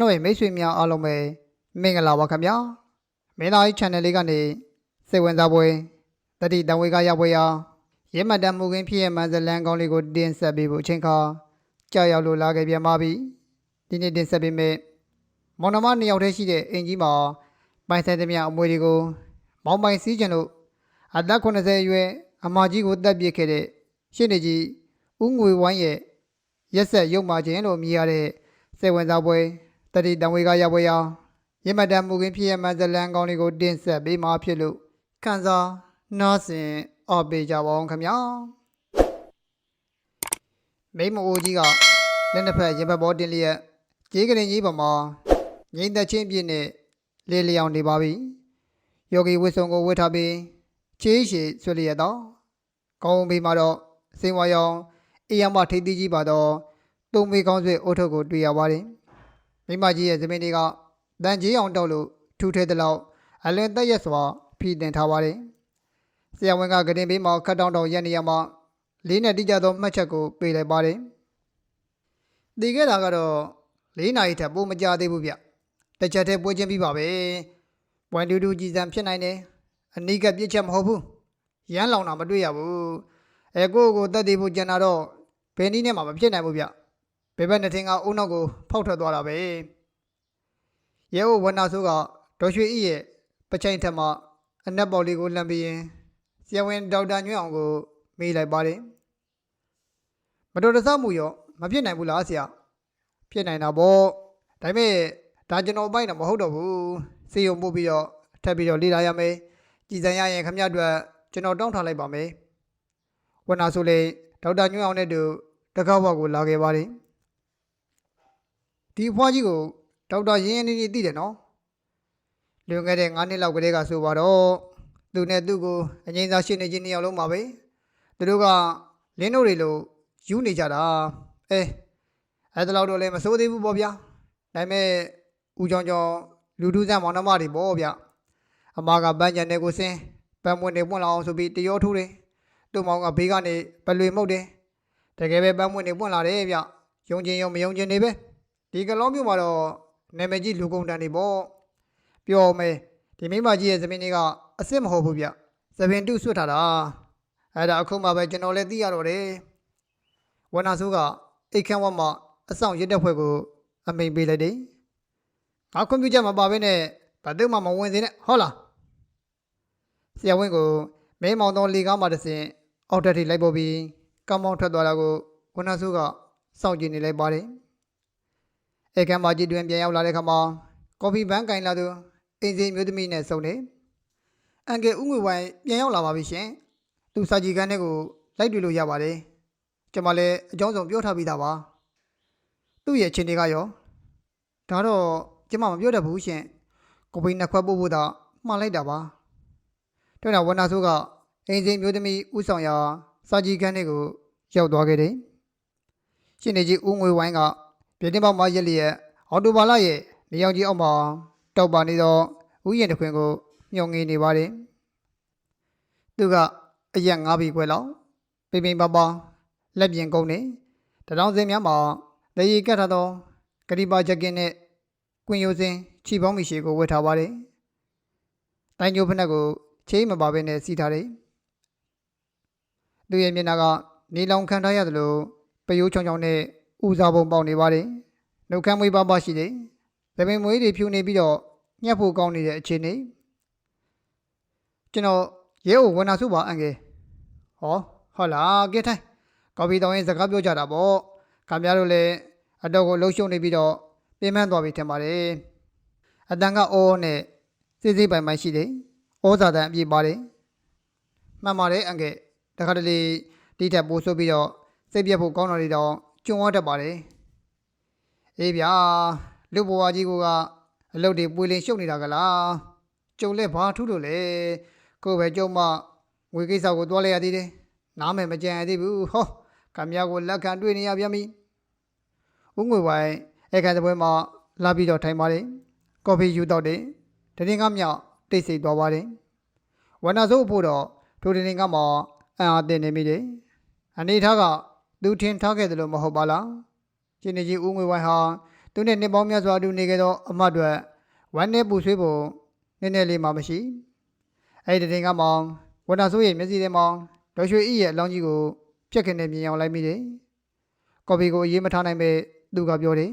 ကျွန်တော်ရဲ့မိတ်ဆွေများအားလုံးပဲမင်္ဂလာပါခင်ဗျာမင်းသားကြီး channel လေးကနေစိတ်ဝင်စားပွဲတတိတံဝေကရပွဲရာရဲမှတ်တမ်းမှုခင်းဖြစ်ရဲ့မန်ဇလန်ကောင်းလေးကိုတင်ဆက်ပေးဖို့အချိန်ခါကြာရောက်လို့လာခဲ့ပြန်ပါပြီဒီနေ့တင်ဆက်ပေးမယ့်မောင်နှမနှစ်ယောက်တည်းရှိတဲ့အင်ကြီးမှာပိုင်ဆိုင်သမျှအမွေတွေကိုမောင်ပိုင်စည်းကျင်လို့အသက်80အရွယ်အမကြီးကိုတပ်ပစ်ခဲ့တဲ့ရှင်းနေကြီးဦးငွေဝိုင်းရဲ့ရက်ဆက်ရုပ်မာခြင်းလို့မြည်ရတဲ့စိတ်ဝင်စားပွဲ တတိတံဝေကရပွဲရာရမတန်မူခင်းဖြစ်ရမှန်ဇလန်ကောင်းလေးကိုတင်ဆက်ပေးမှာဖြစ်လို့ခန်းစားနားဆင်အော်ပေးကြပါအောင်ခင်ဗျာမိမအိုကြီးကလက်နှစ်ဖက်ရင်ဘတ်ဘောတင်လျက်ကြေးကရင်ကြီးပေါ်မှာငိမ့်သက်ချင်းပြည့်နဲ့လေလျောင်နေပါပြီယောဂီဝစ်စုံကိုဝတ်ထားပြီးချေးရှည်ဆွလျက်တော့ကောင်းဘေးမှာတော့စင်ဝါရောင်အေးရမထိတ်သီးကြီးပါတော့သုံးမေကောင်းဆွေအုတ်ထုတ်ကိုတွေ့ရပါတယ်။ မိမကြီးရဲ့သမင်တွေကတန်ကြီးအောင်တောက်လို့ထူထဲတဲ့လောက်အလွန်တက်ရက်စွာဖီတင်ထားပါတယ်။ဆရာဝန်ကဂရင်ဘေးမှာခတ်တောင်းတောင်ရက်နေရမှာလေးနဲ့တိကျသောမှတ်ချက်ကိုပေးလိုက်ပါတယ်။တည်ခဲ့တာကတော့လေးနာရီထက်ပိုမကြသေးဘူးဗျ။တစ်ချက်တည်းပွဲချင်းပြီးပါပဲ။ဝန်တူတူကြည်စံဖြစ်နိုင်တယ်။အနိကပြစ်ချက်မဟုတ်ဘူး။ရမ်းလောင်တာမတွေ့ရဘူး။အဲကိုယ့်ကိုတက်တည်ဖို့ကြံတာတော့ဘယ်နည်းနဲ့မှမဖြစ်နိုင်ဘူးဗျ။ ဘယ်ဘက်နှစ်ထင်းကအုံနောက်ကိုဖောက်ထွက်သွားတာပဲရဲဝဝနာဆိုးကဒေါ်ရွှေဤရဲ့ပချိုင်ထက်မှအနက်ပေါက်လေးကိုလှမ်းပြီးရင်ဆရာဝန်ဒေါက်တာညွန့်အောင်ကိုမေးလိုက်ပါတယ်မတော်တဆမှုရောမဖြစ်နိုင်ဘူးလားဆရာဖြစ်နိုင်တာပေါ့ဒါပေမဲ့ဒါကျွန်တော်အပိုင်းတော့မဟုတ်တော့ဘူးစေယုံပို့ပြီးတော့ထပ်ပြီးတော့လေ့လာရမယ်ကြည်စံရရင်ခမရအတွက်ကျွန်တော်တောင်းထားလိုက်ပါမယ်ဝနာဆိုလေဒေါက်တာညွန့်အောင်နဲ့တူတကောက်ဘက်ကိုလာခဲ့ပါတယ် ဒီအဖွားကြီးကိုဒေါက်တာရင်းရင်းနေနေသိတယ်နော်လွန်ခဲ့တဲ့9နှစ်လောက်ကတည်းကဆိုပါတော့သူနဲ့သူ့ကိုအငိမ့်စားရှင်းနေခြင်းနှစ်ယောက်လုံးပါပဲသူတို့ကလင်းတို့တွေလို့ယူနေကြတာအဲအဲ့ဒါတော့လည်းမစိုးသေးဘူးပေါ့ဗျာဒါပေမဲ့ဦးချောင်းချောင်းလူဒူးဆန်းမောင်နှမတွေပေါ့ဗျအမကပန်းချန်တဲ့ကိုစင်းပန်းမွင့်နေပွင့်လာအောင်ဆိုပြီးတရောထိုးတယ်သူ့မောင်ကဘေးကနေပလွေမှုတ်တယ်တကယ်ပဲပန်းမွင့်နေပွင့်လာတယ်ဗျယုံကျင်ယုံမယုံကျင်နေပဲ ဒီကလောမျိုးမှာတော့နာမည်ကြီးလူကုန်တန်တွေပေါ့ပြောမယ်ဒီမိမကြီးရဲ့သမင်းလေးကအစ်စ်မဟုတ်ဘူးဗျသပင်တုဆွတ်ထားတာအဲ့ဒါအခုမှပဲကျွန်တော်လည်းသိရတော့တယ်ဝနာဆိုးကအိတ်ခမ်းဝတ်မှအဆောင်ရစ်တဲ့ဖွဲ့ကို အမိန်ပေးလိုက်တယ်ငါကွန်ပျူတာမပါဘဲနဲ့ဘာတူမှမဝင်စေနဲ့ဟုတ်လားဆရာဝန်ကိုမဲမောင်တော်လေကားမှတစ်စင်အောက်တက်ထိလိုက်ပေါ်ပြီးကမောင်းထွက်သွားတာကိုဝနာဆိုးကစောင့်ကြည့်နေလိုက်ပါတယ် ဧကံပါကြီးတွင်ပြန်ရောက်လာတဲ့ခါမှာကော်ဖီဘန်းကင်လာသူအင်းစင်းမျိုးသမီးနဲ့ဆုံနေအန်ကယ်ဥငွေဝိုင်းပြန်ရောက်လာပါပြီရှင်သူစာကြီးကန်းတဲ့ကိုလိုက်တွေ့လို့ရပါတယ်ကျွန်မလည်းအကြောင်းစုံပြောထားပြီးသားပါသူ့ရဲ့ချင်းတွေကရောဒါတော့ကျွန်မမပြောတတ်ဘူးရှင်ကော်ဖီနှစ်ခွက်ပို့ဖို့သာမှားလိုက်တာပါတဲ့နောက်ဝနာဆိုးကအင်းစင်းမျိုးသမီးဥဆောင်ရာစာကြီးကန်းတဲ့ကိုရောက်သွားခဲ့တယ်ရှင်နေကြီးဥငွေဝိုင်းက ပြတင်းပေါက်မရက်လျက်အော်တိုဘာလရဲ့နေရောင်ကြီးအောက်မှာတောက်ပါနေသောဥယျာဉ်တစ်ခွင်ကိုမြုံငေနေပါတယ်။သူကအရက်ငါးပြီခွဲလောက်ပိမ့်ပိမ့်ပါပါလက်ပြင်ကုန်နေတထောင်စင်များမှာလေရီကတ်ထားသောဂရီပါဂျက်ကင်နဲ့ကွင်ယိုစင်ခြိပေါင်းမီရှေကိုဝတ်ထားပါတယ်။တိုင်းကျိုးဖက်နှက်ကိုချင်းမပါဘဲနဲ့စီးထားတယ်။သူရဲ့မျက်နှာကနေလောင်ခံထားရသလိုပယိုးချောင်းချောင်းနဲ့ ဦးစားပုံပေါက်နေပါတယ်။နှုတ်ခမ်းမွေးပါပါရှိတယ်။သပင်မွေးတွေဖြူနေပြီးတော့ညှက်ဖို့ကောင်းနေတဲ့အခြေအနေ။ကျွန်တော်ရဲကိုဝန်နာစုပါအန်ကေ။ဟောဟုတ်လားကဲထိုင်။ကော်ဖီတောင်းရင်စကားပြောကြတာပေါ့။ခင်ဗျားတို့လည်းအတော့ကိုလှုပ်ရှုပ်နေပြီးတော့ပြင်ပန်းသွားပြီထင်ပါတယ်။အတန်ကအော်နဲ့စစ်စစ်ပိုင်ပိုင်ရှိတယ်။ဩဇာတန်အပြည့်ပါတယ်။မှန်ပါတယ်အန်ကေ။တခါတလေတိထက်ပိုးဆိုးပြီးတော့စိတ်ပြတ်ဖို့ကောင်းတော်နေတော့ ကျွံဝတ်တတ်ပါတယ်အေးဗျာလူဘဝကြီးကအလုပ်တွေပွေလင်ရှုပ်နေတာကလားကျုံလက်ဘာထူးလို့လဲကိုယ်ပဲကျုံမငွေကိစ္စကိုတွားလိုက်ရသေးတယ်နားမယ်မကြံရသေးဘူးဟောကံများကိုလက်ခံတွေ့နေရပြန်ပြီဦးငွေဝိုင်းအခန်းတပွဲမှာလာပြီးတော့ထိုင်ပါတယ်ကော်ဖီယူတော့တယ်တရင်ကမြောက်တိတ်ဆိတ်သွားပါတယ်ဝန္နာစိုးဖို့တော့ထိုတရင်ကမှအံ့အားသင့်နေမိတယ်အနေထားက သူထင်ထားခဲ့တယ်လို့မဟုတ်ပါလားရှင်နေကြီးဦးငွေဝိုင်းဟာသူနဲ့နှစ်ပေါင်းများစွာအတူနေခဲ့သောအမတ်တွေဝမ်းနဲ့ပူဆွေးဖို့နည်းနည်းလေးမှမရှိအဲ့ဒီတင်ကမှဝနာဆိုးရဲ့မျက်စိထဲမှာဒေါ်ရွှေဤရဲ့အလောင်းကြီးကိုပြက်ခနဲ့မြင်အောင်လိုက်မိတယ်ကော်ပီကိုအေးမထားနိုင်ပဲသူကပြောတယ်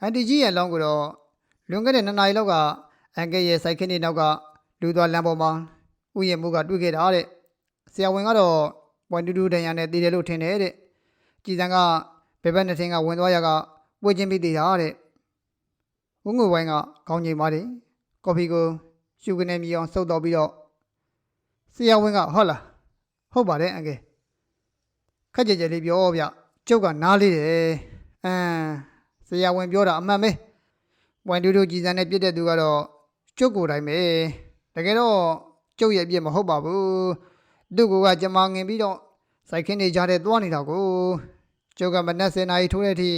အန်တီကြီးရဲ့အလောင်းကိုတော့လွန်ခဲ့တဲ့နှစ်နာရီလောက်ကအန်ကဲရဲ့စိုက်ခင်းနေနောက်ကလူသွားလမ်းပေါ်မှာဥယျာဉ်မှုကတွေ့ခဲ့တာတဲ့ဆရာဝန်ကတော့ ပွိုင်တူတူတန်ရနဲ့တည်တယ်လို့ထင်တယ်တဲ့ကြည်စံကဘယ်ဘက်နှစ်ထင်းကဝင်သွားရကပွေချင်းပြီးတည်တာတဲ့ဦးငွေဝိုင်းကခေါင်းငိမ်ပါတယ်ကော်ဖီကိုရှုကနေမြည်အောင်စုပ်တော့ပြီးတော့ဆရာဝန်ကဟုတ်လားဟုတ်ပါတယ်အန်ကဲခက်ကြဲကြဲလေးပြောဗျကျုပ်ကနားလေးတယ်အမ်ဆရာဝန်ပြောတာအမှန်ပဲပွိုင်တူတူကြည်စံနဲ့ပြစ်တဲ့သူကတော့ကျုပ်ကိုယ်တိုင်ပဲတကယ်တော့ကျုပ်ရဲ့အပြစ်မဟုတ်ပါဘူး သူ့ကိုယ်ကကြမ္မာငင်ပြီးတော့စိုက်ခင်းနေကြတဲ့သွားနေတာကိုကျုပ်ကမနက်7နာရီထိုးတဲ့အထိ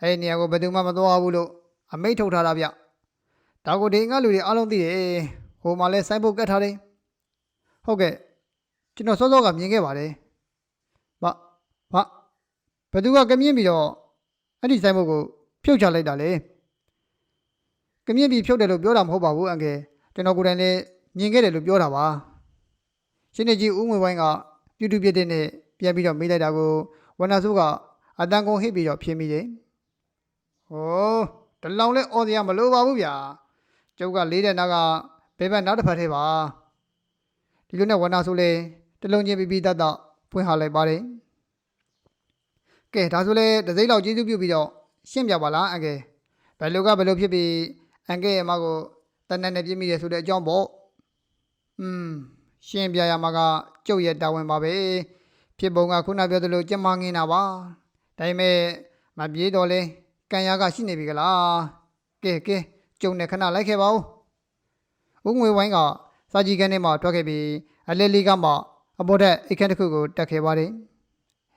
အဲ့ဒီနေရာကိုဘယ်သူမှမသွားဘူးလို့အမိန့်ထုတ်ထားတာဗျဒါကိုဒီငါလူတွေအားလုံးသိတယ်ဟိုမှာလဲစိုင်းဖို့ကတ်ထားတယ်ဟုတ်ကဲ့ကျွန်တော်စောစောကမြင်ခဲ့ပါတယ်ဘာဘာဘယ်သူကကမြင်ပြီးတော့အဲ့ဒီစိုင်းဖို့ကိုဖြုတ်ချလိုက်တာလေကမြင့်ပြီးဖြုတ်တယ်လို့ပြောတာမဟုတ်ပါဘူးအန်ကယ်ကျွန်တော်ကိုယ်တိုင်လည်းမြင်ခဲ့တယ်လို့ပြောတာပါ ရှင်းနေကြီးဦးငွေဝိုင်းကပြူတူပြစ်တဲ့နဲ့ပြန်ပြီးတော့မေးလိုက်တာကိုဝနာစုကအတန်ကုန်ဟစ်ပြီးတော့ဖြေမိတယ်ဟိုးတလောင်လဲအော်စရာမလိုပါဘူးဗျာကျုပ်ကလေးတဲ့နောက်ကဘယ်ဘက်နောက်တစ်ဖက်ထဲပါဒီလိုနဲ့ဝနာစုလဲတလုံးချင်းပြီးပြီးတတ်တော့ဖွင့်ဟလိုက်ပါတယ်ကဲဒါဆိုလဲတစ်စိမ့်လောက်ကျေးဇူးပြုပြီးတော့ရှင်းပြပါလားအန်ကယ်ဘယ်လိုကဘယ်လိုဖြစ်ပြီးအန်ကဲရဲ့မကိုတနက်နဲ့ပြစ်မိတယ်ဆိုတဲ့အကြောင်းပေါ့อืม ရှင်းပြရမှာကကျုပ်ရဲ့တာဝန်ပါပဲဖြစ်ပုံကခုနပြောသလိုကြက်မငင်းတာပါဒါပေမဲ့မပြေးတော့လဲကံရကရှိနေပြီကလားကဲကဲကျုံနဲ့ခဏလိုက်ခဲ့ပါဦးဦးငွေဝိုင်းကစာကြီးကန်းထဲမှာထွက်ခဲ့ပြီးအလဲလေးကမှအပေါ်ထက်အိတ်ခမ်းတစ်ခုကိုတက်ခဲ့ပါတယ်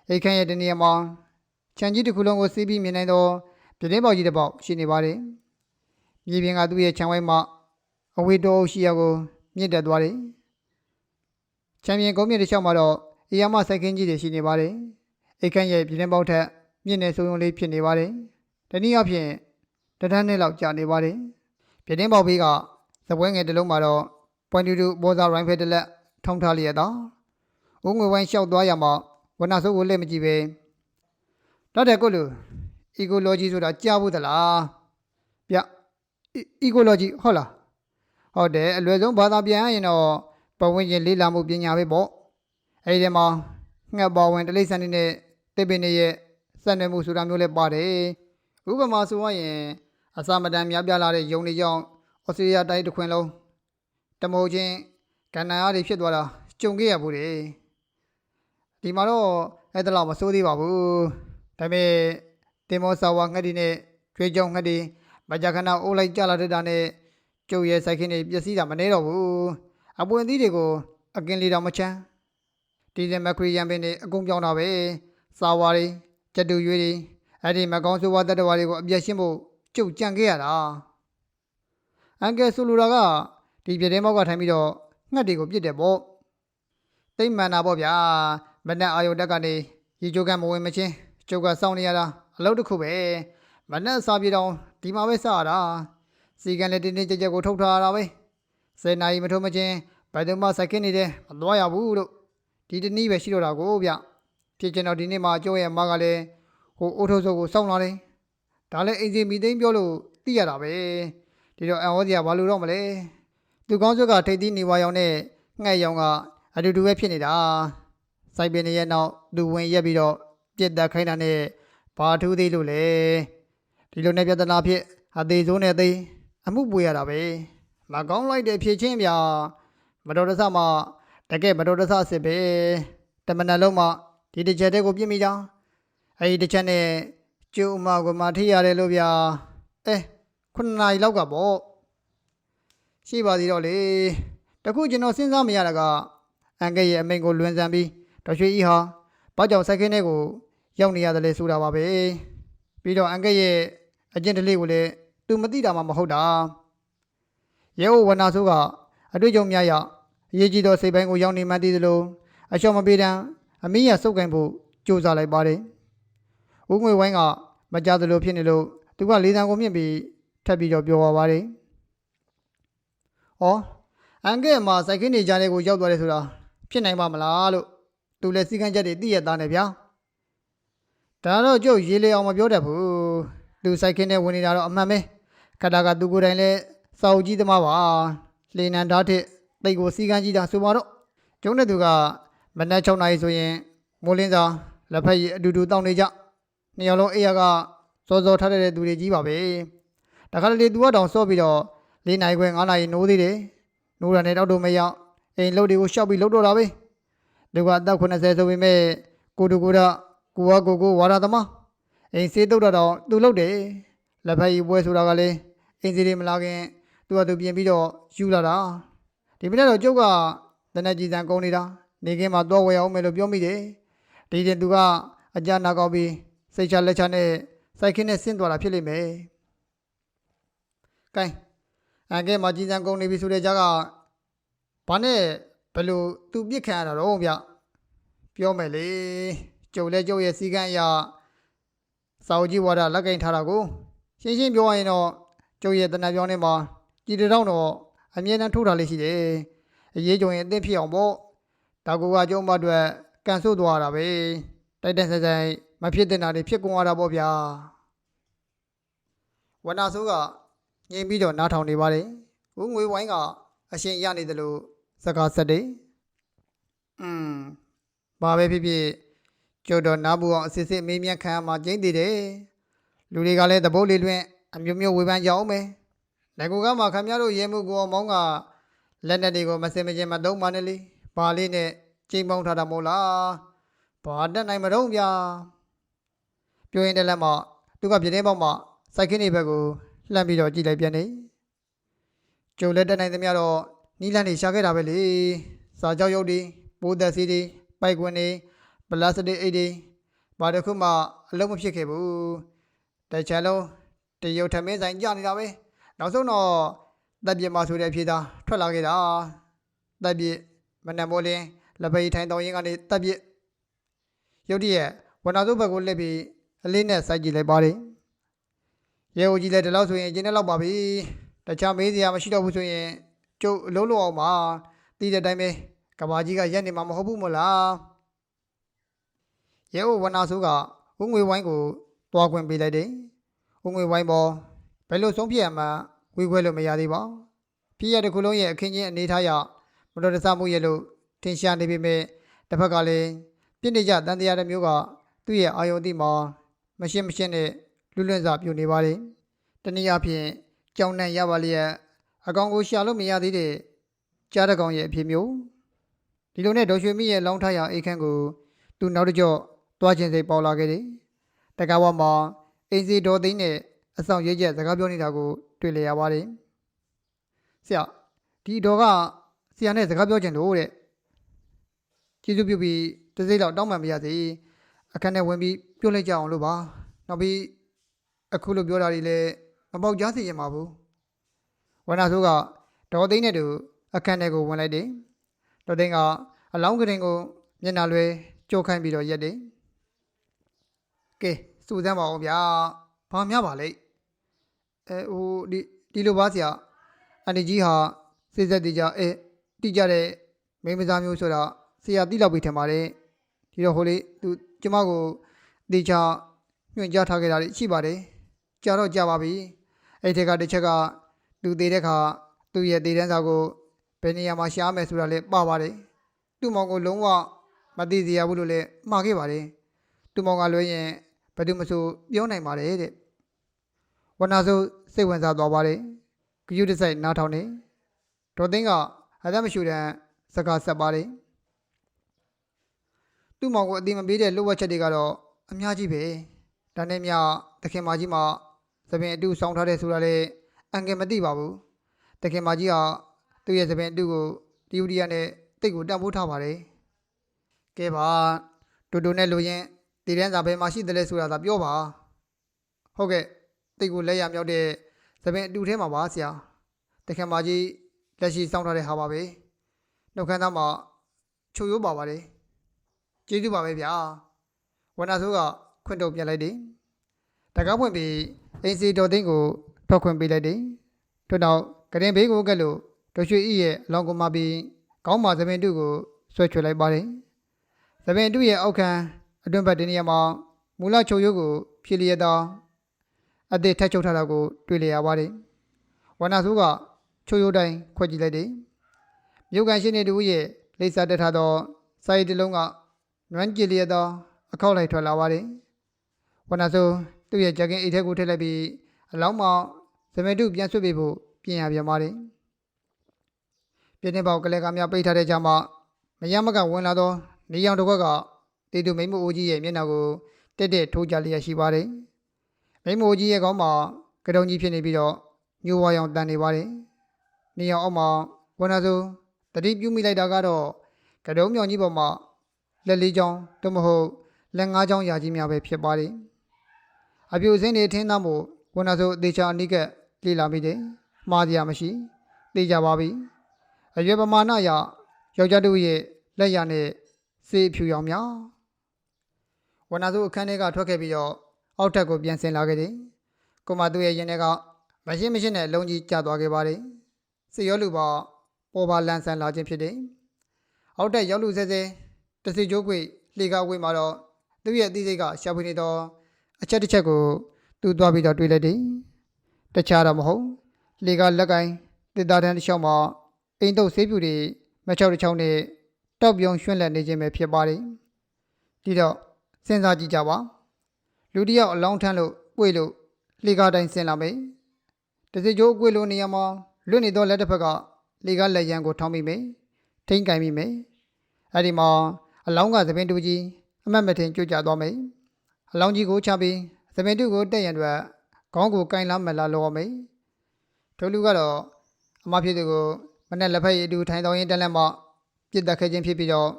အိတ်ခမ်းရဲ့တနေရာမှာခြံကြီးတစ်ခုလုံးကိုစီးပြီးမြင်နိုင်သောပြတင်းပေါက်ကြီးတစ်ပေါက်ရှိနေပါတယ်။မြေပြင်ကသူ့ရဲ့ခြံဝိုင်းမှာအဝေးတော်ရှိရာကိုမြင့်တက်သွားတယ်။ ခြံပြင်ကုန်းမြင့်တစ်လျှောက်မှာတော့အေယာမစိုက်ခင်းကြီးတွေရှိနေပါတယ်။အိတ်ခန့်ရဲ့ပြတင်းပေါက်ထက်မြင့်နေဆိုးရုံလေးဖြစ်နေပါတယ်။ဒီနည်းအားဖြင့်တဒန်းနဲ့လောက်ကြာနေပါတယ်။ပြတင်းပေါက်ဘေးကသပွဲငယ်တစ်လုံးမှာတော့ပွိုင်တူတူဘောဇာရိုင်းဖက်တစ်လက်ထုံထားလျက်သား။ဦးငွေဝိုင်းလျှောက်သွားရမှာဝနာစုပ်ကိုလက်မကြည့်ပဲတော့တဲ့ကိုလူ ecology ဆိုတာကြားဘူးသလားဗျ e- ecology ဟုတ်လားဟုတ်တယ်အလွယ်ဆုံးဘာသာပြန်ရရင်တော့ ပတ်ဝန်းကျင်လေ့လာမှုပညာပဲပေါ့အဲဒီထဲမှာငှက်ပါဝင်တိရစ္ဆာန်တွေနဲ့တစ်ပင်တွေရဲ့စက်နယ်မှုဆိုတာမျိုးလည်းပါတယ်ဥပမာဆိုရရင်အစာမတန်များပြားလာတဲ့ယုံတွေကြောင့်ဩစတြေးလျတိုင်းတစ်ခွင်လုံးတမိုးချင်းကဏ္ဍအားတွေဖြစ်သွားတာကြုံခဲ့ရဘူးတယ်ဒီမှာတော့အဲ့ဒါတော့မစိုးသေးပါဘူးဒါပေမဲ့တင်မောဆာဝါငှက်ဒီနဲ့ကျွေးကြောင်ငှက်ဒီမကြခဏအိုးလိုက်ကြလာတဲ့တာနဲ့ကျုပ်ရဲ့စိုက်ခင်းတွေပျက်စီးတာမနေတော့ဘူး အပွင့်သီးတွေကိုအကင်လီတော်မချမ်းဒီဇယ်မက်ခရီယန်ပင်တွေအကုန်ပြောင်းတာပဲစာဝါတွေကြက်တူရွေးတွေအဲ့ဒီမကောင်းဆိုးဝါးတတ္တဝါတွေကိုအပြတ်ရှင်းဖို့ကျုပ်ကြံခဲ့ရတာအန်ကယ်ဆိုလိုတာကဒီပြတဲ့မောက်ကထိုင်ပြီးတော့ငှက်တွေကိုပြစ်တယ်ပေါ့တိတ်မှန်တာပေါ့ဗျာမနဲ့အာယုတက်ကနေရေချိုးကမဝင်မချင်းကျုပ်ကစောင့်နေရတာအလုပ်တစ်ခုပဲမနဲ့စားပြေတော့ဒီမှာပဲစားရတာစီကန်လည်းတင်းတင်းကြပ်ကြပ်ကိုထုတ်ထားရတာပဲ စယ်နာရီမထုံးမချင်းဘယ်သူမှစိုက်ခင်းနေတယ်မသွားရဘူးလို့ဒီတနည်းပဲရှိတော့တာကိုဗျဖြစ်ချင်တော့ဒီနေ့မှအကျိုးရဲ့မကလည်းဟိုအိုးထုတ်စုပ်ကိုစောင့်လာတယ်ဒါလည်းအိမ်စီမီသိန်းပြောလို့သိရတာပဲဒီတော့အန်ဝေါ်စရာဘာလို့တော့မလဲသူကောင်းစွတ်ကထိတ်သီးနေဝါရောင်နဲ့ငှက်ရောင်ကအတူတူပဲဖြစ်နေတာစိုက်ပင်တွေရဲ့နောက်သူဝင်ရက်ပြီးတော့ပြစ်တက်ခိုင်းတာနဲ့ဘာထူးသေးလို့လဲဒီလိုနဲ့ပြဿနာဖြစ်အသေးဆုံးနဲ့သေးအမှုပွေရတာပဲမကော င်းလိုက်တဲ့ဖြည့်ချင်းဗျာမတော်တဆမှတကယ်မတော်တဆစစ်ပဲတမနက်လုံးမှဒီတစ်ချက်တည်းကိုပြစ်မိတာအဲဒီတစ်ချက်နဲ့ကျုံမကမှထိရတယ်လို့ဗျာအဲခုနှစ်နာရီလောက်ကပေါ့ရှိပါသေးတော့လေတခုကျွန်တော်စဉ်းစားမရတာကအန်ကဲရဲ့အမိန်ကိုလွန်ဆန်ပြီးတော်ရွှေကြီးဟာဘာကြောင့်စိုက်ခင်းထဲကိုရောက်နေရတယ်လေဆိုတာပါပဲပြီးတော့အန်ကက်ရဲ့အကျင့်တလေးကိုလည်းသူမသိတာမှမဟုတ်တာ ရဲဝဝနာဆိုကအတွေ့အကြုံများရအရေးကြီးသောစိတ်ပိုင်းကိုရောက်နေမှတည်သလိုအလျှော့မပေးတမ်းအမိရစုပ်ကင်ဖို့ကြိုးစားလိုက်ပါတယ်ဦးငွေဝိုင်းကမကြသလိုဖြစ်နေလို့သူကလေးတန်းကိုမြင့်ပြီးထပ်ပြီးတော့ပြောပါပါတယ်။ဩအန်ကဲမှာစိုက်ကင်းနေကြတဲ့ကိုရောက်သွားတယ်ဆိုတာဖြစ်နိုင်ပါမလားလို့သူလည်းစီကံချက်တွေသိရသားနေဗျာ။ဒါတော့ကျုပ်ရေးလေအောင်မပြောတတ်ဘူး။သူစိုက်ကင်းနဲ့ဝင်နေတာတော့အမှန်ပဲ။ခတာကသူကိုယ်တိုင်လည်း စာအုပ်ကြီးသမားပါ။လေနံဓာတ်ထက်တိတ်ကိုစီကံကြီးတာဆိုပါတော့ကျုံးတဲ့သူကမနက်6နာရီဆိုရင်မိုးလင်းစာလက်ဖက်ရည်အတူတူတောင်းနေကြ။နှစ်ယောက်လုံးအိယာကစောစောထားတဲ့သူတွေကြီးပါပဲ။တခါတလေသူကတောင်စော့ပြီးတော့၄နိုင်ခွဲ9နာရီနိုးသေးတယ်။နိုးရတဲ့တောက်တော့မရောက်အိမ်လုပ်တွေကိုရှောက်ပြီးလုပ်တော့တာပဲ။သူကအသက်80ဆိုပေမဲ့ကိုတူကိုရကိုဝကိုကိုဝါရသမားအိမ်စေးတုတ်တော့သူလုပ်တယ်။လက်ဖက်ရည်ပွဲဆိုတာကလည်းအိမ်စီတွေမလာခင် သူကသူပြင်ပြီးတော့ယူလာတာ။ဒီပြတဲ့တော့ကျုပ်ကတနက်ကြီးစံကုန်နေတာနေကင်းမှာတော့ဝယ်အောင်မယ်လို့ပြောမိတယ်။ဒီတင်သူကအကြနာကောက်ပြီးစိတ်ချလက်ချနဲ့စိုက်ခင်းနဲ့ဆင်းသွားတာဖြစ်လိမ့်မယ်။ကဲအကဲမှာကြီးစံကုန်နေပြီဆိုတဲ့ကြားကဘာနဲ့ဘယ်လိုသူပြစ်ခံရတာတော့ဗျပြောမယ်လေကျုပ်လဲကျုပ်ရဲ့စီကံအရာစာအုပ်ကြီးဝါဒလက်ကင်ထားတာကိုရှင်းရှင်းပြောရရင်တော့ကျုပ်ရဲ့တနက်ပြောင်းနေမှာ ကြည်တောင်းတော့အမြဲတမ်းထိုးထားလေးရှိတယ်အရေးကြုံရင်အသင့်ဖြစ်အောင်ပေါ့ဒါကူကကျုံမအတွက်ကန်ဆုတ်သွားတာပဲတိုက်တိုက်ဆိုင်ဆိုင်မဖြစ်တဲ့နာတွေဖြစ်ကုန်ရတာပေါ့ဗျာဝနာဆိုးကငြိမ်ပြီးတော့နားထောင်နေပါတယ်ဦးငွေဝိုင်းကအရှင်ရနေတယ်လို့စကားဆက်တယ်อืมဘာပဲဖြစ်ဖြစ်ကျုပ်တော့နားဘူးအောင်အစစ်စစ်မေးမြန်းခံရမှာကျင်းသေးတယ်လူတွေကလည်းသဘုတ်လေးလွင့်အမျိုးမျိုးဝေဖန်ကြအောင်မယ် လက်ကူကမှခင်ဗျားတို့ရဲမှုကိုမောင်းကလက်နဲ့တွေကိုမစင်မချင်းမသုံးပါနဲ့လေဘာလေးနဲ့ချိန်ပေါင်းထားတာမို့လားဘာတက်နိုင်မတော့ဗျာပြောရင်တည်းလက်မှသူကပြတင်းပေါက်မှစိုက်ခင်းနေဘက်ကိုလှမ်းပြီးတော့ကြည့်လိုက်ပြန်နေကျုပ်လည်းတက်နိုင်သမျှတော့နီးလန်းနေရှာခဲ့တာပဲလေစာကြောက်ရုပ်တွေပိုးသက်စီတွေပိုက်ကွန်းတွေပလတ်စတစ်အိတ်တွေဘာတစ်ခုမှအလုံးမဖြစ်ခဲ့ဘူးတစ်ချက်လုံးတရုတ်ထမင်းဆိုင်ကြနေတာပဲ နောက်ဆုံးတော့တပ်ပြမဆိုတဲ့အဖြစ်သာထွက်လာခဲ့တာတပ်ပြမနက်မိုးလင်းလက်ပိတ်ထိုင်တော်ရင်ကနေတပ်ပြရုတ်တရက်ဝနာစုဘက်ကိုလှည့်ပြီးအလေးနဲ့စိုက်ကြည့်လိုက်ပါတယ်ရဲဦးကြီးလည်းဒီလောက်ဆိုရင်ကျင်းတဲ့လောက်ပါပြီတခြားမေးစရာမရှိတော့ဘူးဆိုရင်ကျုပ်အလုံးလုံးအောင်ပါတီးတဲ့အတိုင်းပဲကဘာကြီးကရက်နေမှာမဟုတ်ဘူးမို့လားရဲဦးဝနာစုကဦးငွေဝိုင်းကိုတွားခွင့်ပေးလိုက်တယ်ဦးငွေဝိုင်းပေါ် ဘယ်လိုဆုံးဖြတ်ရမှဝေခွဲလို့မရသေးပါဖြစ်ရတဲ့ခုလုံးရဲ့အခင်းချင်းအနေထားရမတော်တဆမှုရဲ့လို့ထင်ရှားနေပေမဲ့တစ်ဖက်ကလည်းပြစ်နေကြတန်တရားတစ်မျိုးကသူ့ရဲ့အာယုံတိမှာမရှင်းမရှင်းနဲ့လွတ်လွတ်စာပြုနေပါတယ်တနည်းအားဖြင့်ကြောင်နှံရပါလျက်အကောင်ကိုရှာလို့မရသေးတဲ့ကြားတကောင်ရဲ့အဖြစ်မျိုးဒီလိုနဲ့ဒေါ်ရွှေမိရဲ့လောင်းထားရအိတ်ခန့်ကိုသူနောက်တစ်ကြော့တွားခြင်းစိတ်ပေါ်လာခဲ့တယ်တက္ကဝမှာအင်းစီဒေါ်သိန်းနဲ့ အဆောင်ရဲချက်စကားပြောနေတာကိုတွေ့လျရပါတယ်ဆရာဒီဒေါ်ကဆရာနဲ့စကားပြောချင်လို့တဲ့ကျေးဇူးပြုပြီးတစ်စိမ့်လောက်တောင်းပန်ပါရစေအခန်းထဲဝင်ပြီးပြောလိုက်ကြအောင်လို့ပါနောက်ပြီးအခုလိုပြောတာတွေလည်းမပေါက်ကြားစေချင်ပါဘူးဝနာဆိုးကဒေါ်သိန်းနဲ့တူအခန်းထဲကိုဝင်လိုက်တယ်ဒေါ်သိန်းကအလောင်းကရင်ကိုမျက်နှာလွဲကြိုးခိုင်းပြီးတော့ရက်တယ်ကဲစူစမ်းပါအောင်ဗျာဘာများပါလဲ အဲဟိုဒီဒီလိုပါဆရာအန်တီကြီးဟာစိတ်ဆက်တည်ကြအဲတိကြတဲ့မိန်းမသားမျိုးဆိုတာဆရာတိလောက်ပြီးထင်ပါတယ်ဒီတော့ဟိုလေသူကျမကိုတေချာညွှန်ကြားထားခဲ့တာတွေရှိပါတယ်ကြာတော့ကြာပါပြီအဲ့ထက်ကတစ်ချက်ကသူသေးတဲ့ခါသူ့ရဲ့တေတန်းစာကိုဘယ်နေရာမှာရှားမယ်ဆိုတာလည်းပါပါတယ်သူ့မောင်ကိုလုံးဝမသိစေရဘူးလို့လည်းမှားခဲ့ပါတယ်သူ့မောင်ကလွှဲရင်ဘယ်သူမှမဆိုပြောနိုင်ပါတယ်တဲ့ ဝနာစုစိတ်ဝင်စားသွားပါတယ်ဂယုတစိုက်နားထောင်နေဒေါ်သိန်းကအသက်မရှူတဲ့စကားဆက်ပါတယ်သူ့မောင်ကိုအတိမပေးတဲ့လှုပ်ဝက်ချက်တွေကတော့အများကြီးပဲဒါနဲ့မြတခင်မကြီးမှသပင်အတူဆောင်းထားတဲ့ဆိုတာလေအန်ကယ်မသိပါဘူးတခင်မကြီးကသူ့ရဲ့သပင်အတူကိုဒီယူရီးယားနဲ့တိတ်ကိုတန်ဖိုးထားပါတယ်ကဲပါတူတူနဲ့လူရင်တည်တန်းစာဘယ်မှာရှိတယ်လဲဆိုတာသာပြောပါဟုတ်ကဲ့ တိတ်ကိုလက်ရမြောက်တဲ့သပင်အတူထဲမှာပါဆရာတခင်မကြီးလက်ရှိစောင့်ထားတဲ့ဟာပါပဲနှုတ်ခမ်းသားမှာချုပ်ရိုးပါပါတယ်ကျေးဇူးပါပဲဗျာဝနာဆိုးကခွင့်တုံပြန်လိုက်တယ်တကားဖွင့်ပြီးအင်းစီတော်သိန်းကိုထွက်ခွင့်ပေးလိုက်တယ်ထို့နောက်ကရင်ဘေးကိုကက်လို့တို့ရွှေဤရဲ့အလောင်းကိုမှပြီးကောင်းမာသပင်တုကိုဆွဲချွေလိုက်ပါတယ်သပင်တုရဲ့အောက်ခံအတွင်းဘက်တင်းနေရာမှာမူလချုပ်ရုပ်ကိုဖြည့်လျက်သော အသည့်ထက်ချုပ်ထားတာကိုတွေ့လျက်ရပါတယ်ဝနာဆိုးကချုပ်ရုပ်တိုင်းခွက်ကြည့်လိုက်တယ်မြုပ်ကန်ရှိနေသူရဲ့လိပ်စာတက်ထားသောစာရည်တစ်လုံးကနွမ်းကြည့်လျက်သောအခောက်လိုက်ထွက်လာပါတယ်ဝနာဆိုးသူ့ရဲ့ဂျက်ကင်အိတ်ထဲကိုထည့်လိုက်ပြီးအလောင်းမှာသပင်တုပြန်ဆွတ်ပေးဖို့ပြင်ရပြန်ပါတယ်ပြင်းနေပေါက်ကလေးကများပိတ်ထားတဲ့ကြောင့်မှမရမကဝင်လာသောနေရောင်တစ်ခွက်ကတေတူမိမ့်မို့အိုကြီးရဲ့မျက်နှာကိုတက်တက်ထိုးကြလျက်ရှိပါတယ် မိမ့်မို့အိုကြီးရဲ့ခေါင်းမှာကတုံကြီးဖြစ်နေပြီးတော့ညိုဝါရောင်တန်နေပါတယ်နေရောင်အောက်မှာဝန်နာဆိုတတိပြုမိလိုက်တာကတော့ကတုံမြောင်ကြီးပေါ်မှာလက်လေးချောင်းသို့မဟုတ်လက်ငါးချောင်းရာကြီးများပဲဖြစ်ပါတယ်အပြူစင်းတွေထင်းသားမှုဝန်နာဆိုအသေးချာအနိကလေ့လာမိတယ်မှားစရာမရှိသိကြပါပြီအရွယ်ပမာဏအရယောက်ျားတို့ရဲ့လက်ရနဲ့စေးဖြူရောင်များဝနာစုအခန်းထဲကထွက်ခဲ့ပြီးတော့ အောက်ထပ်ကိုပြန်ဆင်းလာခဲ့တယ်။ကိုမသူရဲ့ရင်ထဲကမရှင်းမရှင်းနဲ့လုံးကြီးကျသွားခဲ့ပါတယ်။စေရောလူပါပေါ်ပါလန်ဆန်လာခြင်းဖြစ်တယ်။အောက်ထပ်ရောက်လူဆဲဆဲတစီကျိုးခွေလှေကားဝေးမှာတော့သူ့ရဲ့အသိစိတ်ကရှာဖွေနေတော့အချက်တစ်ချက်ကိုသူသွားပြီးတော့တွေးလိုက်တယ်။တခြားတော့မဟုတ်လှေကားလက်ကင်တစ်သားတန်းတစ်ချောင်းမှာအိမ်တုပ်ဆေးပြူတွေမချောက်တစ်ချောင်းနဲ့တောက်ပြုံရွှင့်လက်နေခြင်းပဲဖြစ်ပါတယ်။ဒီတော့စဉ်းစားကြည့်ကြပါ လူတစ်ယောက်အလောင်းထမ်းလို့ပွေလို့လေကားတိုင်းဆင်းလာမယ်။တစီကျိုးအကွေလို့နေရာမှာလွတ်နေသောလက်တစ်ဖက်ကလေကားလက်ရန်ကိုထောင်းမိမယ်။ထိမ့်ကင်မိမယ်။အဲဒီမှာအလောင်းကသပင်တူကြီးအမတ်မထင်ကြွကြသွားမယ်။အလောင်းကြီးကိုချပြီးသပင်တူကိုတက်ရန်အတွက်ခေါင်းကိုကင်လာမလာလောမယ်။ထိုလူကတော့အမဖြစ်သူကိုမနဲ့လက်ဖက်ရည်တူထိုင်တော်ရင်တက်လက်မှပြစ်တက်ခဲ့ခြင်းဖြစ်ပြီးတော့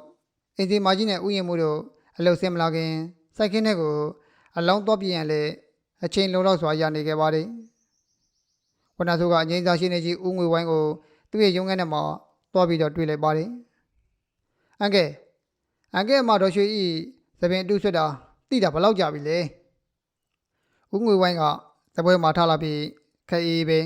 အင်းစီမာကြီးနဲ့ဥယျာဉ်မှုတို့အလုတ်ဆင်းမလာခင်စိုက်ခင်းတဲ့ကို အလောင်းတော့ပြရန်လေအချိန်လုံးတော့စွာရနေခဲ့ပါတယ်။ဝနာဆိုကအငိမ့်စားရှိနေကြီးဦးငွေဝိုင်းကိုသူ့ရဲ့ရုံးခန်းထဲမှာတွားပြီးတော့တွေ့လိုက်ပါတယ်။အန်ကဲအန်ကဲမှာတော့ရွှေဤသပင်တူးဆွတ်တာတိတာဘယ်လောက်ကြာပြီလဲ။ဦးငွေဝိုင်းကသပွဲမှာထားလာပြီးခက်အေးပဲ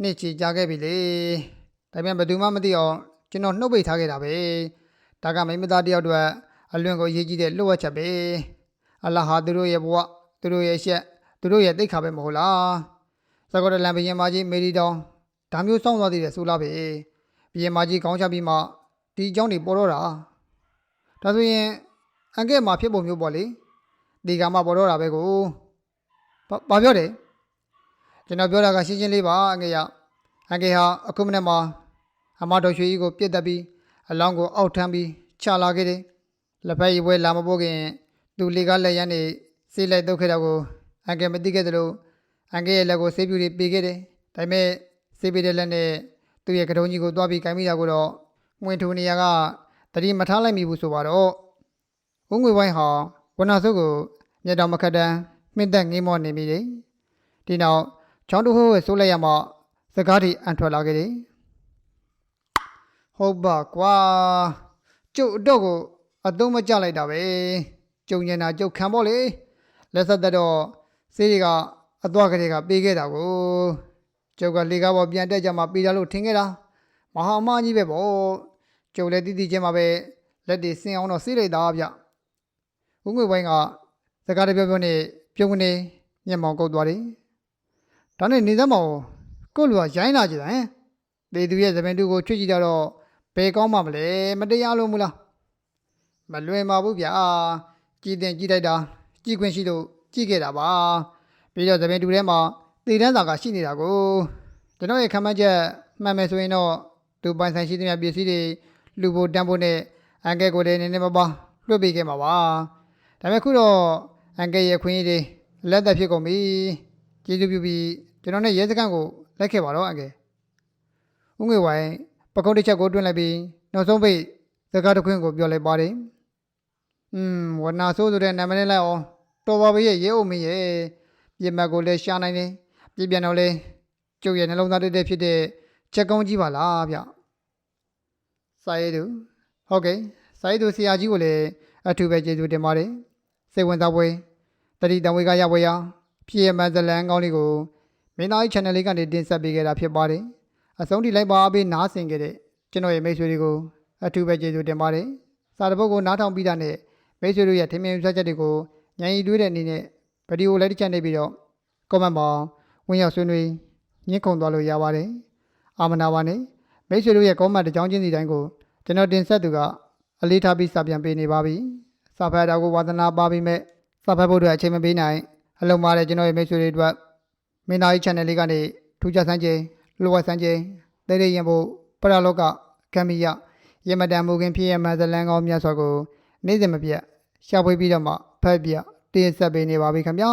နှစ်ချီကြာခဲ့ပြီလေ။ဒါပေမဲ့ဘယ်သူမှမသိအောင်ကျွန်တော်နှုတ်ပိတ်ထားခဲ့တာပဲ။ဒါကမိမသားတယောက်အတွက်အလွန်ကိုအရေးကြီးတဲ့လှုပ်ဝက်ချက်ပဲ။ အလ္လာဟာသူတို့ရဲ့ဘဝသူတို့ရဲ့ရှက်သူတို့ရဲ့တိတ်ခါပဲမဟုတ်လား။စကောတလန်ဘုရင်မကြီးမေရီတောင်ဒါမျိုးစောင့်သွားသေးတယ်ဆိုလားပဲ။ဘုရင်မကြီးကောင်းချပြီးမှဒီအကြောင်းတွေပေါ်တော့တာ။ဒါဆိုရင်အန်ကဲမှာဖြစ်ပုံမျိုးပေါ့လေ။ဒီကမှပေါ်တော့တာပဲကို။ဘာဘာပြောတယ်။ကျွန်တော်ပြောတာကရှင်းရှင်းလေးပါအငယ်ရ။အန်ကဲဟာအခုမနေ့မှာအမတော်ရွှေကြီးကိုပြစ်တက်ပြီးအလောင်းကိုအောက်ထမ်းပြီးချလာခဲ့တယ်။လက်ဖက်ရည်ပွဲလာမပို့ခင် သူလေကားလက်ရမ်းနေစေးလိုက်တုတ်ခဲ့တာကိုအန်ကယ်မသိခဲ့သလိုအန်ကယ်ရဲ့လက်ကိုဆေးပြူတွေပေးခဲ့တယ်။ဒါပေမဲ့ဆေးပေးတဲ့လက်နဲ့သူ့ရဲ့ကတုံးကြီးကိုသွားပြီးကင်မိတာကိုတော့ငွေထိုနေရကတတိမထားလိုက်မိဘူးဆိုပါတော့။ဦးငွေဝိုင်းဟာဝနာစုကိုမျက်တောင်မခတ်တန်းမြင့်သက်ငိမ့်မော့နေမိတယ်။ဒီနောက်ချောင်းတူဟိုးရဲ့ဆိုးလိုက်ရမှစကားတွေအန်ထွက်လာခဲ့တယ်။ဟုတ်ပါကွာကျုပ်အတော့ကိုအသုံးမကျလိုက်တာပဲ ကျုံညံတာကျုပ်ခံပေါ့လေလက်ဆက်သက်တော့စေးတွေကအသွားကလေးကပေးခဲ့တာကိုကျုပ်ကလေကားပေါ်ပြန်တက်ကြမှာပေးတယ်လို့ထင်ခဲ့တာမဟာအမကြီးပဲပေါ့ကျုပ်လည်းတိတိကျမှာပဲလက်တွေစင်အောင်တော့စေးလိုက်တာဗျဦးငွေဝိုင်းကစကားတပြောပြောနဲ့ပြုံးကနေမျက်မှောင်ကုတ်သွားတယ်ဒါနဲ့နေသမောင်ကို့လူကရိုင်းလာကြတယ်ဟမ်လေသူရဲ့သပင်တူကိုချွတ်ကြည့်တော့ဘယ်ကောင်းမှမလဲမတရားလို့မလားမလွင်ပါဘူးဗျာ ကြည်တင်ကြည့်လိုက်တာကြည်ခွင့်ရှိလို့ကြည့်ခဲ့တာပါပြီးတော့သပင်တူထဲမှာတည်တန်းစာကရှိနေတာကိုကျွန်တော်ရဲ့ခံမှန်းချက်မှန်မယ်ဆိုရင်တော့သူပိုင်ဆိုင်ရှိသမျှပစ္စည်းတွေလူဖို့တန်းဖို့နဲ့အန်ကဲကိုလည်းနည်းနည်းပါးပါးလွှတ်ပေးခဲ့မှာပါဒါပေမဲ့ခုတော့အန်ကဲရဲ့ခွင့်ရည်တွေလက်သက်ဖြစ်ကုန်ပြီကျေးဇူးပြုပြီးကျွန်တော်နဲ့ရဲစခန်းကိုလိုက်ခဲ့ပါတော့အန်ကဲဦးငွေဝိုင်းပကုံးတစ်ချက်ကိုတွင်းလိုက်ပြီးနောက်ဆုံးပိတ်စကားတစ်ခွင်းကိုပြောလိုက်ပါတယ်။ อืมဝနာဆိုးဆိုတဲ့နာမည်နဲ့လိုက်အောင်တော်ပါပြီရဲ့ရဲအုံမင်းရဲ့ပြင်မတ်ကိုလည်းရှာနိုင်တယ်။ပြည်ပြန်တော့လေကျုပ်ရဲ့နှလုံးသားတစ်တဲ့ဖြစ်တဲ့ချက်ကောင်းကြီးပါလားဗျ။စာရေးသူဟုတ်ကဲ့စာရေးသူဆရာကြီးကိုလည်းအထူးပဲကျေးဇူးတင်ပါတယ်။စိတ်ဝင်စားပွဲတတိတံဝေကရပွဲရာဖြစ်ရမှန်ဇလန်ကောင်းလေးကိုမင်းသားကြီး channel လေးကနေတင်ဆက်ပေးခဲ့တာဖြစ်ပါတယ်အဆုံးထိလိုက်ပါအားပေးနားဆင်ခဲ့တဲ့ကျွန်တော်ရဲ့မိတ်ဆွေတွေကိုအထူးပဲကျေးဇူးတင်ပါတယ်စာတပုတ်ကိုနားထောင်ပြီးတာနဲ့ မိတ်ဆွေတို့ရဲ့ထင်မြင်ယူဆချက်တွေကိုညံရီတွေးတဲ့အနေနဲ့ဗီဒီယိုလေးတစ်ချက်နေပြီးတော့ comment မှာဝင်ရောက်ဆွေးနွေးညှင့်ခုန်သွားလို့ရပါတယ်အာမနာပါနဲ့မိတ်ဆွေတို့ရဲ့ comment တစ်ကြောင်းချင်းစီတိုင်းကိုကျွန်တော်တင်ဆက်သူကအလေးထားပြီးစာပြန်ပေးနေပါပြီစာဖတ်တာကိုဝါသနာပါပြီးမဲ့စာဖတ်ဖို့အတွက်အချိန်မပေးနိုင်အလုံးမားတဲ့ကျွန်တော်ရဲ့မိတ်ဆွေတွေအတွက်မင်းသားကြီး channel လေးကနေထူးခြားဆန်းခြင်းလိုဝဆန်းခြင်းတိတ်တိတ်ရင်ဖို့ပရလောကကံမီယရမတန်မူခင်ဖြစ်ရမှန်ဇလန်ကောင်းမြတ်စွာကိုနေ့စဉ်မပြတ် ရှာဖွေပြီးတော့မှဖတ်ပြတင်ဆက်ပေးနေပါပြီခင်ဗျာ